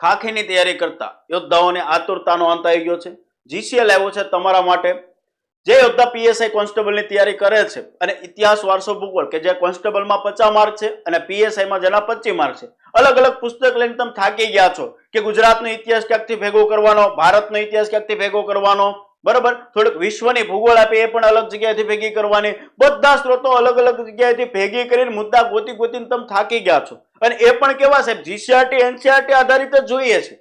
ખાખીની તૈયારી કરતા યોદ્ધાઓને આતુરતાનો અંત આવી ગયો છે. જીસીએલ આવ્યો છે તમારા માટે. જે યોદ્ધા પીએસઆઈ કોન્સ્ટેબલની તૈયારી કરે છે અને ઇતિહાસ વારસો ભૂગોળ કે જે કોન્સ્ટેબલમાં પચાસ માર્ક છે અને પીએસઆઈમાં જેના પચીસ માર્ક છે. અલગ અલગ પુસ્તક લઈને તમે થાકી ગયા છો કે ગુજરાતનો ઇતિહાસ ક્યાંકથી ભેગો કરવાનો, ભારતનો ઇતિહાસ ક્યાંકથી ભેગો કરવાનો? બરોબર? થોડુંક વિશ્વની ભૂગોળ આપી એ પણ અલગ જગ્યાએથી ભેગી કરવાની. બધા સ્ત્રોતો અલગ અલગ જગ્યાએથી ભેગી કરીને મુદ્દા ગોતી ગોતીને તમે થાકી ગયા છો. અને એ પણ કેવા સાહેબ જીસીઆરટી એનસીઆરટી આધારિત જોઈએ છે.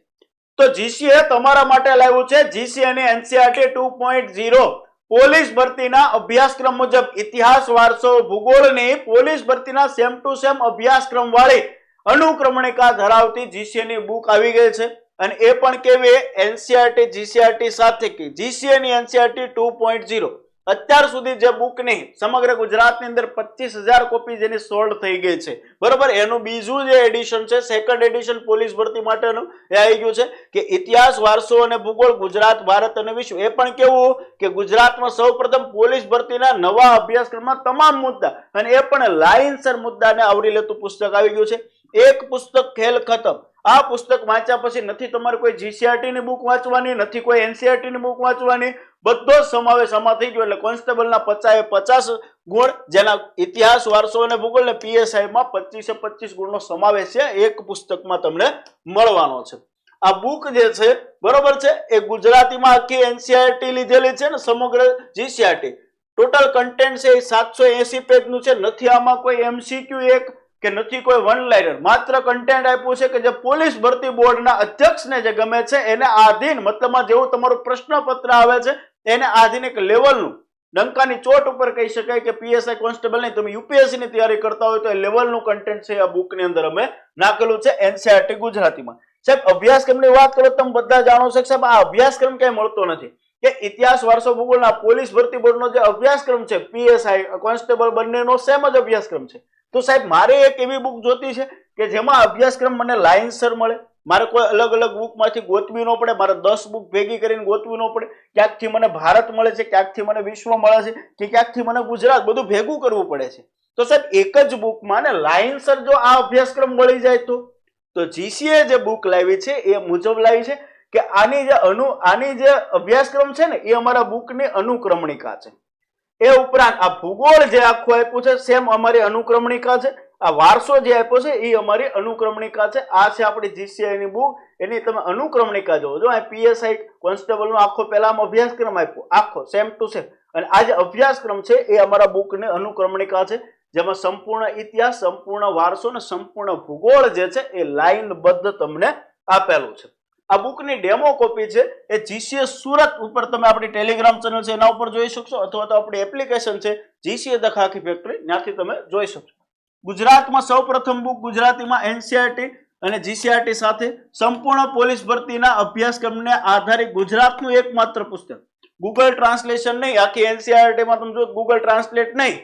તો જીસીએ તમારા માટે લાવ્યું છે જીસી અને NCERT two point zero police ભરતીના અભ્યાસક્રમ મુજબ ઇતિહાસ, વારસો, ભૂગોળની પોલીસ ભરતીના સેમ ટુ સેમ અભ્યાસક્રમ વાળી અનુક્રમણિકા ધરાવતી જીસીએની બુક આવી ગઈ છે. અને એ પણ કેવી એનસીઆરટી જીસીઆરટી સાથે કે. જીસીએની એનસીઆરટી ટુ પોઈન્ટ ઝીરો અત્યાર સુધી જે બુકની સમગ્ર ગુજરાતની અંદર પચીસ હજાર કોપી જેની સોલ્ડ થઈ ગઈ છે. બરોબર? એનું બીજું જે એડિશન છે સેકન્ડ એડિશન પોલીસ ભરતી માટેનું, એ આવી ગયું છે કે ઇતિહાસ, વારસો અને ભૂગોળ, ગુજરાત, ભારત અને વિશ્વ. એ પણ કેવું કે ગુજરાતમાં સૌપ્રથમ પોલીસ ભરતીના નવા અભ્યાસક્રમમાં તમામ મુદ્દા અને એ પણ લાઇનસર મુદ્દાને આવરી લેતું પુસ્તક આવી ગયું છે. એક પુસ્તક ખેલ ખતમ. આ પુસ્તક વાંચ્યા પછી નથી તમારે કોઈ જીસીઆરટી ની બુક વાંચવાની, નથી કોઈ એનસીઆરટી ની બુક વાંચવાની. બધો જ સમાવેશ આમાં થઈ ગયો એટલે કોન્સ્ટેબલના પચાસે પચાસ ગુણ, જેના ઇતિહાસ, વારસો અને ભૂગોળ ને પીએસઆઈ માં પચીસે પચીસ ગુણનો સમાવેશ છે, એક પુસ્તકમાં તમને મળવાનો છે. આ બુક જે છે, બરોબર છે? એ ગુજરાતીમાં આખી એનસીઆરટી લીધેલી છે ને, સમગ્ર જીસીઆરટી ટોટલ કન્ટેન્ટ છે એ સાતસો એસી પેજનું છે, નથી આમાં કોઈ એમસીક્યુ એક કે નથી કોઈ વન લાઇનર માત્ર કન્ટેન્ટ આપ્યું છે કે જે પોલીસ ભરતી બોર્ડના અધ્યક્ષને જે ગમે છે, એને આધીન મતલબમાં જેવું તમારું પ્રશ્નપત્ર આવે છે, એને આધીન એક લેવલનું ડંકાની ચોટ ઉપર કહી શકાય કે પીએસઆઈ કોન્સ્ટેબલ નહીં, તમે યુપીએસસી ની તૈયારી કરતા હોય તો એ લેવલનું કન્ટેન્ટ છે આ બુકની અંદર અમે નાખેલું છે એનસીઆરટી ગુજરાતીમાં. સાહેબ, અભ્યાસક્રમની વાત કરો તમે બધા જાણો છો સાહેબ, આ અભ્યાસક્રમ ક્યાંય મળતો નથી. કે ઇતિહાસ વારસો ભૂગોળના પોલીસ ભરતી બોર્ડનો જે અભ્યાસક્રમ છે, પીએસઆઈ, કોન્સ્ટેબલ બંનેનો સેમ જ અભ્યાસક્રમ છે. તો સાહેબ, મારે એક એવી બુક જોતી છે કે જેમાં અભ્યાસક્રમ મને લાઇનસર મળે. મારે કોઈ અલગ અલગ બુકમાંથી ગોતવી ન પડે, મારે દસ બુક ભેગી કરીને ગોતવી ન પડે. ક્યાંકથી મને ભારત મળે છે, ક્યાંકથી મને વિશ્વ મળે છે, કે ક્યાંકથી મને ગુજરાત બધું ભેગું કરવું પડે છે. તો સાહેબ, એક જ બુકમાં ને લાઇનસર જો આ અભ્યાસક્રમ મળી જાય તો? તો જીસીએ જે બુક લાવી છે, એ મુજબ લાવી છે. કે આની જે અનુ, આની જે અભ્યાસક્રમ છે ને, એ અમારા બુકની અનુક્રમણિકા છે. એ ઉપરાંત આ ભૂગોળ જે આખું આપ્યું છે, સેમ અમારી અનુક્રમણિકા છે. આ વારસો જે આપ્યો છે, એ અમારી અનુક્રમણિકા છે. આ છે આપણી જીસીઆઈ ની બુક. એની તમે અનુક્રમણિકા જોવો જો આ પીએસઆઈ કોન્સ્ટેબલ નો આખો પહેલામાં અભ્યાસક્રમ આપ્યો, આખો સેમ ટુ સેમ અને આ જે અભ્યાસક્રમ છે, એ અમારા બુકની અનુક્રમણિકા છે. જેમાં સંપૂર્ણ ઇતિહાસ, સંપૂર્ણ વારસો અને સંપૂર્ણ ભૂગોળ જે છે, એ લાઇનબદ્ધ તમને આપેલું છે. આ બુકની ડેમો કોપી છે એ જીસીએસ સુરત ઉપર તમે આપણી ટેલિગ્રામ ચેનલ છે એના ઉપર જોઈ શકશો અથવા તો આપણી એપ્લિકેશન છે જીસીએ ધ ખાખી ફેક્ટરી ત્યાંથી તમે જોઈ શકશો. ગુજરાતમાં સૌપ્રથમ બુક ગુજરાતીમાં એનસીઆરટી અને જીસીઆરટી સાથે સંપૂર્ણ પોલીસ ભરતીના અભ્યાસક્રમને આધારિત ગુજરાતનું એકમાત્ર પુસ્તક. ગૂગલ ટ્રાન્સલેશન નહીં, આખી એનસીઆરટીમાં તમે જો ગૂગલ ટ્રાન્સલેટ નહીં.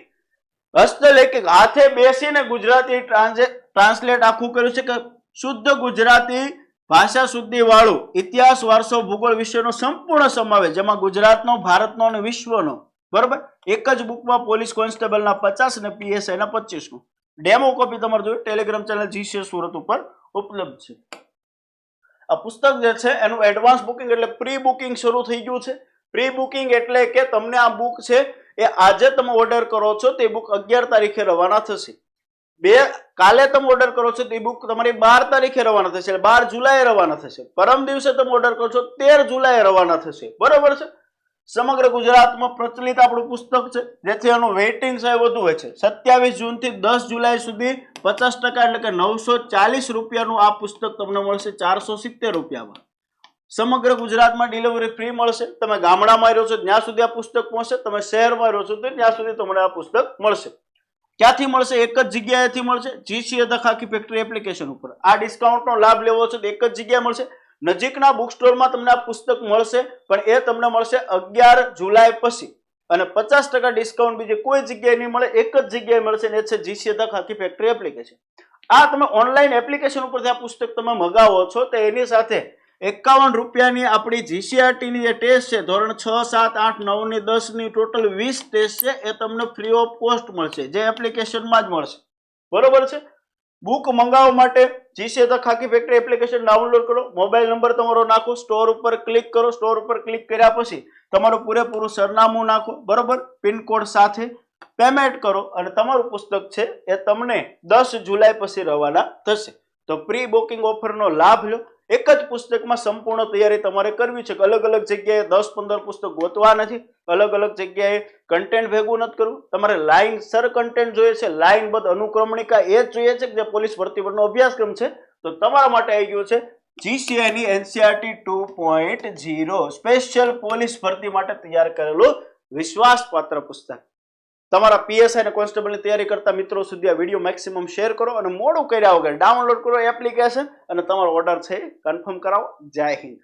હસ્તલેખિત હાથે બેસીને ગુજરાતી ટ્રાન્સલેટ આખું કર્યું છે કે શુદ્ધ ગુજરાતી ભાષા શુદ્ધિ વાળું ઇતિહાસ, વારસો, ભૂગોળ વિષયનો સંપૂર્ણ સમાવેશ, જેમાં ગુજરાતનો, ભારતનો અને વિશ્વનો, બરોબર? એક જ બુકમાં પોલીસ કોન્સ્ટેબલના પચાસ અને પીએસઆઈના પચીસનું ડેમો કોપી તમારે જોયું? ટેલિગ્રામ ચેનલ જીસીએ સુરત ઉપર ઉપલબ્ધ છે. આ પુસ્તક જે છે, એનું એડવાન્સ બુકિંગ એટલે પ્રી બુકિંગ શરૂ થઈ ગયું છે. પ્રી બુકિંગ એટલે કે તમને આ બુક છે, એ આજે તમે ઓર્ડર કરો છો, તે બુક અગિયાર તારીખે રવાના થશે. બે, કાલે તમે ઓર્ડર કરો છો તે બુક તમારી બાર તારીખે રવાના થશે બાર જુલાઈએ રવાના થશે. પરમ દિવસે તમે ઓર્ડર કરો છો તેર જુલાઈએ રવાના થશે. બરોબર છે? સમગ્ર ગુજરાતમાં પ્રચલિત આપણું પુસ્તક છે, જેથી એનું વેઇટિંગ સાહેબ વધુ હોય છે. સત્યાવીસ જૂનથી દસ જુલાઈ સુધી પચાસ ટકા એટલે કે નવસો ચાલીસ રૂપિયાનું આ પુસ્તક તમને મળશે ચારસો સિત્તેર રૂપિયામાં. સમગ્ર ગુજરાતમાં ડિલિવરી ફ્રી મળશે. તમે ગામડામાં રહ્યો છો ત્યાં સુધી આ પુસ્તક પહોંચશે. તમે શહેરમાં રહ્યો છો તો ત્યાં સુધી તમને આ પુસ્તક મળશે. ક્યાંથી મળશે? એક જ જગ્યાએથી મળશે? GCA the khaki factory application ઉપર. આ ડિસ્કાઉન્ટનો લાભ લેવો છે તો એક જ જગ્યાએ મળશે. નજીકના બુક સ્ટોરમાં તમને આ પુસ્તક મળશે, પણ એ તમને મળશે અગિયાર જુલાઈ પછી. અને પચાસ ટકા ડિસ્કાઉન્ટ બીજી કોઈ જગ્યાએ નહીં મળે, એક જ જગ્યાએ મળશે ને એ છે GCA the khaki factory application આ તમે ઓનલાઈન એપ્લિકેશન ઉપરથી આ પુસ્તક તમે મગાવો છો તો એની સાથે એકાવન રૂપિયાની આપણી જીસીઆરટીની જે ટેસ્ટ છે, ધોરણ છ, સાત, આઠ નવની દસની ટોટલ વીસ ટેસ્ટ છે, એ તમને ફ્રી ઓફ કોસ્ટ મળશે, જે એપ્લિકેશનમાં જ મળશે. બરોબર છે? બુક મંગાવવા માટે GCA the khaki factory application download કરો મોબાઈલ નંબર તમારો નાખો સ્ટોર ઉપર ક્લિક કરો સ્ટોર ઉપર ક્લિક કર્યા પછી તમારું પૂરેપૂરું સરનામું નાખો, બરોબર? પિનકોડ સાથે પેમેન્ટ કરો અને તમારું પુસ્તક છે, એ તમને દસ જુલાઈ પછી રવાના થશે. તો પ્રી બુકિંગ ઓફરનો લાભ લો એક જ પુસ્તકમાં સંપૂર્ણ તૈયારી તમારે કરવી છે અલગ અલગ જગ્યાએ દસ પંદર પુસ્તક ગોતવા નથી, અલગ અલગ જગ્યાએ કન્ટેન્ટ ભેગું નથી કરવું. તમારે લાઈન સર કન્ટેન્ટ જોઈએ છે લાઈનબદ્ધ અનુક્રમણિકા એ જ જોઈએ છે કે જે પોલીસ ભરતી પરનો અભ્યાસક્રમ છે. તો તમારા માટે આવી ગયો છે જીસીઆઈની NCERT two point zero special police ભરતી માટે તૈયાર કરેલું વિશ્વાસપાત્ર પુસ્તક. તમારા પીએસઆઈ અને કોન્સ્ટેબલની તૈયારી કરતા મિત્રો સુધી આ વીડિયો મેક્સિમમ શેર કરો અને મોડું કર્યા વગર ડાઉનલોડ કરો એપ્લિકેશન અને તમારો ઓર્ડર છે કન્ફર્મ કરાવો. જય હિન્દ.